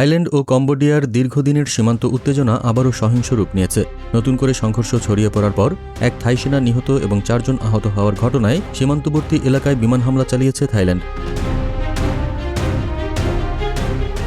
Thailand ও কম্বোডিয়ার দীর্ঘদিনের সীমান্ত উত্তেজনা আবারও সহিংস রূপ নিয়েছে। নতুন করে সংঘর্ষ ছড়িয়ে পড়ার পর এক থাই সেনা নিহত এবং চারজন আহত হওয়ার ঘটনায় সীমান্তবর্তী এলাকায় বিমান হামলা চালিয়েছে থাইল্যান্ড।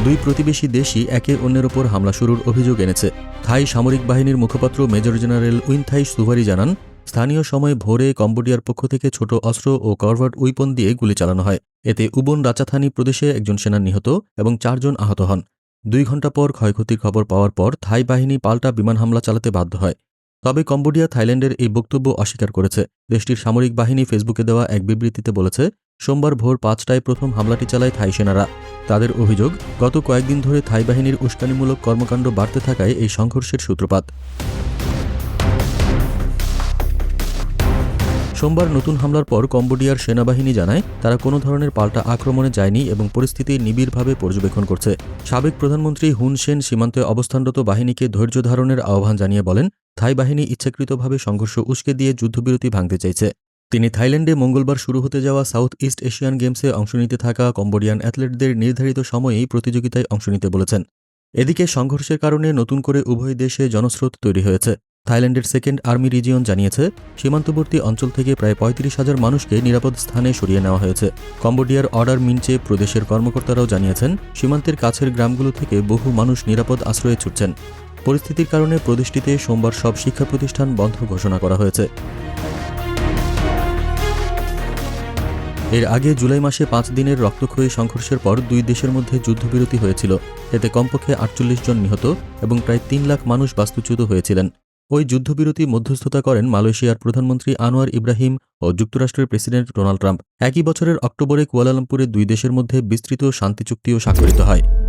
দুই প্রতিবেশী দেশই একে অন্যের ওপর হামলা শুরুর অভিযোগ এনেছে। থাই সামরিক বাহিনীর মুখপাত্র মেজর জেনারেল উইনথাই সুভারি জানান, স্থানীয় সময় ভোরে কম্বোডিয়ার পক্ষ থেকে ছোট অস্ত্র ও করভার্ট উইপন দিয়ে গুলি চালানো হয়। এতে উবন রাচাথানি প্রদেশে একজন সেনা নিহত এবং চারজন আহত হন। দুই ঘণ্টা পর ক্ষয়ক্ষতির খবর পাওয়ার পর থাই বাহিনী পাল্টা বিমান হামলা চালাতে বাধ্য হয়। তবে কম্বোডিয়া, থাইল্যান্ডের এই বক্তব্য অস্বীকার করেছে। দেশটির সামরিক বাহিনী ফেসবুকে দেওয়া এক বিবৃতিতে বলেছে, সোমবার ভোর পাঁচটায় প্রথম হামলাটি চালায় থাই সেনারা। তাদের অভিযোগ, গত কয়েকদিন ধরে থাই বাহিনীর উস্কানিমূলক কর্মকাণ্ড বাড়তে থাকায় এই সংঘর্ষের সূত্রপাত। সোমবার নতুন হামলার পর কম্বোডিয়ার সেনাবাহিনী জানায়, তারা কোনো ধরনের পাল্টা আক্রমণে যায়নি এবং পরিস্থিতি নিবিড়ভাবে পর্যবেক্ষণ করছে। সাবেক প্রধানমন্ত্রী হুন সেন সীমান্তে অবস্থানরত বাহিনীকে ধৈর্য ধারণের আহ্বান জানিয়ে বলেন, থাই বাহিনী ইচ্ছাকৃতভাবে সংঘর্ষ উস্কে দিয়ে যুদ্ধবিরতি ভাঙতে চাইছে। তিনি থাইল্যান্ডে মঙ্গলবার শুরু হতে যাওয়া সাউথ ইস্ট এশিয়ান গেমসে অংশ নিতে থাকা কম্বোডিয়ান অ্যাথলেটদের নির্ধারিত সময়েই প্রতিযোগিতায় অংশ নিতে বলেছেন। এদিকে সংঘর্ষের কারণে নতুন করে উভয় দেশে জনস্রোত তৈরি হয়েছে। থাইল্যান্ডের সেকেন্ড আর্মি রিজিয়ন জানিয়েছে, সীমান্তবর্তী অঞ্চল থেকে প্রায় পঁয়ত্রিশ হাজার মানুষকে নিরাপদ স্থানে সরিয়ে নেওয়া হয়েছে। কম্বোডিয়ার অর্ডার মিনচে প্রদেশের কর্মকর্তারাও জানিয়েছেন, সীমান্তের কাছের গ্রামগুলো থেকে বহু মানুষ নিরাপদ আশ্রয়ে ছুটছেন। পরিস্থিতির কারণে প্রদেশটিতে সোমবার সব শিক্ষা প্রতিষ্ঠান বন্ধ ঘোষণা করা হয়েছে। এর আগে জুলাই মাসে পাঁচ দিনের রক্তক্ষয়ী সংঘর্ষের পর দুই দেশের মধ্যে যুদ্ধবিরতি হয়েছিল। এতে কমপক্ষে আটচল্লিশ জন নিহত এবং প্রায় তিন লাখ মানুষ বাস্তুচ্যুত হয়েছিলেন। ওই যুদ্ধবিরতি মধ্যস্থতা করেন মালয়েশিয়ার প্রধানমন্ত্রী আনোয়ার ইব্রাহিম ও যুক্তরাষ্ট্রের প্রেসিডেন্ট ডোনাল্ড ট্রাম্প। একই বছরের অক্টোবরে কুয়ালালামপুরে দুই দেশের মধ্যে বিস্তৃত শান্তি চুক্তিও স্বাক্ষরিত হয়।